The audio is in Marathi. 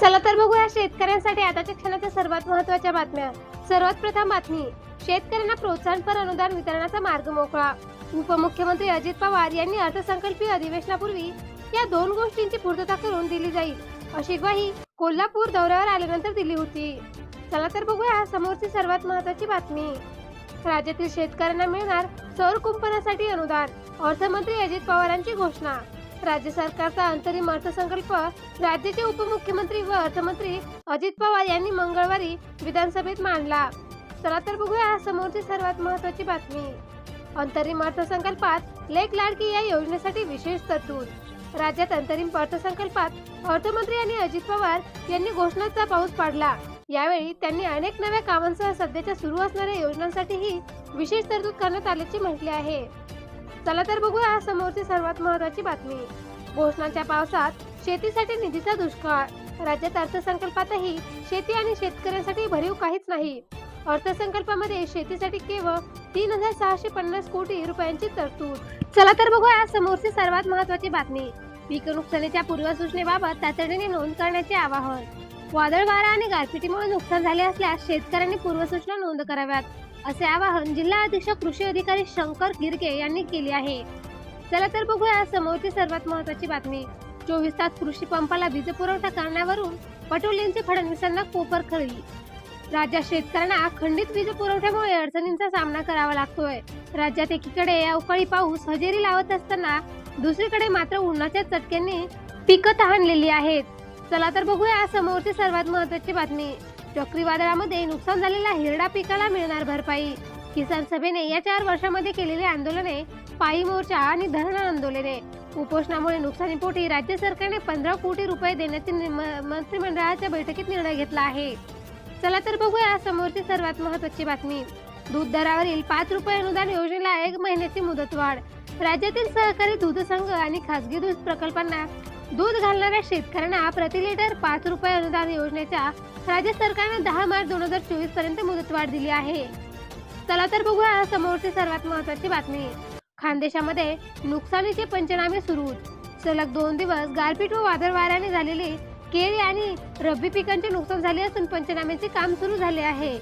चला तर बघूया शेतकऱ्यांसाठी आताच्या क्षणाच्या सर्वात महत्त्वाच्या बातम्या. सर्वात प्रथम बातमी शेतकऱ्यांना प्रोत्साहनपर अनुदान वितरणाचा मार्ग मोकळा. उपमुख्यमंत्री अजित पवार यांनी अर्थसंकल्पीय अधिवेशनापूर्वी या दोन गोष्टींची पूर्तता करून दिली जाईल. अशी ग्वाही कोल्हापूर दौऱ्यावर आल्यानंतर दिली होती. चला तर बघूया समोरची सर्वात महत्त्वाची बातमी. राज्यातील शेतकऱ्यांना मिळणार सौर कुंपणासाठी अनुदान अर्थमंत्री अजित पवारांची घोषणा. राज्य सरकारचा अंतरिम अर्थसंकल्प राज्याचे उपमुख्यमंत्री व अर्थमंत्री अजित पवार यांनी मंगळवारी विधानसभेत मांडला. चला तर बघूया समोरची सर्वात महत्वाची बातमी. अंतरिम अर्थसंकल्पात लेख लाडकी या योजनेसाठी विशेष तरतूद. राज्यात अंतरिम अर्थसंकल्पात अर्थमंत्री आणि अजित पवार यांनी घोषणाचा पाऊस पाडला. यावेळी त्यांनी अनेक नव्या कामांसह सध्याच्या सुरू असणाऱ्या योजनांसाठीही विशेष तरतूद करण्यात आल्याचे म्हटले आहे. चला तर बघूया समोरची सर्वात महत्वाची बातमी. घोषणाच्या पावसात शेतीसाठी निधीचा दुष्काळ. राज्यात अर्थसंकल्पातही शेती आणि शेतकऱ्यांसाठी भरीव काहीच नाही. अर्थसंकल्पामध्ये शेतीसाठी केवळ तीन हजार सहाशे पन्नास कोटी रुपयांची तरतूद. चला तर बघूया समोरची सर्वात महत्वाची बातमी. पीक नुकसानीच्या पूर्वसूचनेबाबत तातडीने नोंद करण्याचे आवाहन. वादळ वारा आणि गारपिटीमुळे नुकसान झाले असल्यास शेतकऱ्यांनी पूर्वसूचना नोंद कराव्यात. असे आवाहन जिल्हा अधीक्षक कृषी अधिकारी शंकर गिरगे यांनी केले आहे. चला तर बघूया समोरची सर्वात महत्वाची बातमी. चोवीस तास कृषी पंपाला वीज पुरवठा करण्यावरून पटोलेंचे फडणवीसांना कोपर खळली राज्यात शेतकऱ्यांना खंडित वीज पुरवठ्यामुळे अडचणींचा सामना करावा लागतोय. राज्यात एकीकडे अवकाळी पाऊस हजेरी लावत असताना दुसरीकडे मात्र उन्हाच्या चटक्यांनी पिकं तहानलेली आहेत. चला तर बघूया समोरची सर्वात महत्वाची बातमी. चक्रीवादळामध्ये नुकसान झालेल्या हिरडा पिकाला मिळणार भरपाई. किसान सभेने या चार वर्षामध्ये केलेली आंदोलने पायी मोर्चा आणि धरण आंदोलने. उपोषणामुळे नुकसानीपोटी राज्य सरकारने पंधरा कोटी रुपये देण्याचे म- मंत्रिमंडळाच्या बैठकीत निर्णय घेतला आहे. चला तर बघूया समोरची सर्वात महत्वाची बातमी. दूध दरावरील पाच रुपये अनुदान योजनेला एक महिन्याची मुदतवाढ. राज्यातील सहकारी दूध संघ आणि खासगी दूध प्रकल्पांना दूध घालणाऱ्या शेतकऱ्यांना प्रति लिटर पाच रुपये अनुदान योजनेच्या राज्य सरकारने दहा मार्च दोन हजार चोवीसपर्यंत मुदतवाढ दिली आहे. चला तर बघूया समोरची सर्वात महत्वाची बातमी. खानदेशामध्ये नुकसानीचे पंचनामे सुरू. सलग दोन दिवस गारपीट व वादळ वाऱ्याने झालेले केळी आणि रब्बी पिकांचे नुकसान झाले असून पंचनाम्याचे काम सुरू झाले आहे.